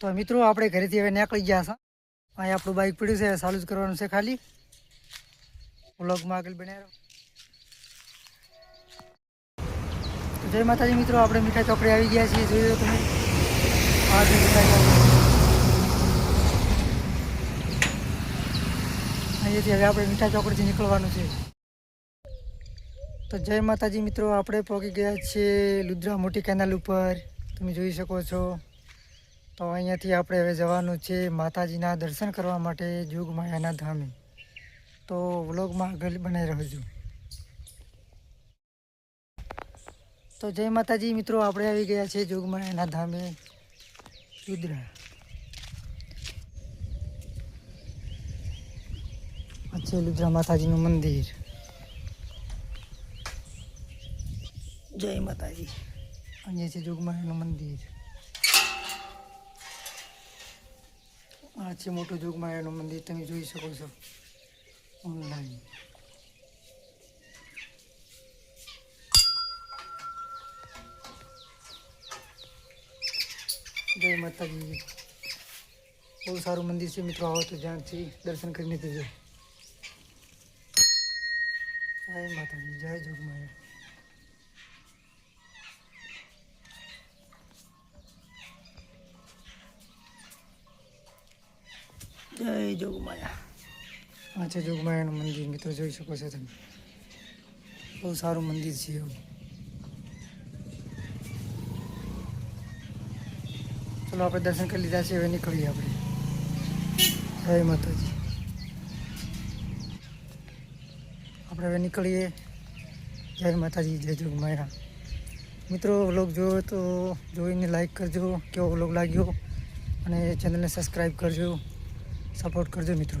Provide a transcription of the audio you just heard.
તો મિત્રો, આપણે ઘરેથી હવે નીકળી ગયા છે. અહીં આપણું બાઇક પડ્યું છે ચાલુ જ કરવાનું છે ખાલી. વ્લોગમાં આગળ બન્યા તો જય માતાજી મિત્રો, આપણે મીઠાઈ ચોકડી આવી ગયા છીએ, જોઈ લો તમે. આ અહીંયાથી હવે આપણે મીઠાઈ ચોકડીથી નીકળવાનું છે. તો જય માતાજી મિત્રો, આપણે પહોંચી ગયા છીએ લુદ્રા મોટી કેનાલ ઉપર. તમે જોઈ શકો છો. તો અહીંયાથી આપણે હવે જવાનું છે માતાજીના દર્શન કરવા માટે જોગમાયાના ધામે. તો વ્લોગમાં આગળ બનાવી રહેજો તો જય માતાજી, મિત્રો, આપણે આવી ગયા છે જોગમાયાના ધામે રુદ્રા. છે રુદ્રા માતાજીનું મંદિર. જય માતાજી. અહીંયા છે જોગમાયાનું મંદિર. આ છે મોટું જોગમાયાનું મંદિર તમે જોઈ શકો છો. ઓનલાઈન જય માતાજી. બહુ સારું મંદિર છે મિત્રો, આવો તો જ્યાંથી દર્શન કરીને જજો. જય માતાજી, જય જોગમાયા જય જોગમાયા. આ જોગમાયાનું મંદિર મિત્રો જોઈ શકો છો તમે. બહુ સારું મંદિર છે એવું. ચલો આપણે દર્શન કરી લીધા છે, હવે નીકળીએ આપણે. જય માતાજી. આપણે હવે નીકળીએ. જય માતાજી, જય જોગમાયા. મિત્રો, વ્લોગ જોયો તો જોઈને લાઈક કરજો. કેવો વ્લોગ લાગ્યો? અને ચેનલને સબસ્ક્રાઈબ કરજો. સપોર્ટ કરજો મિત્રો.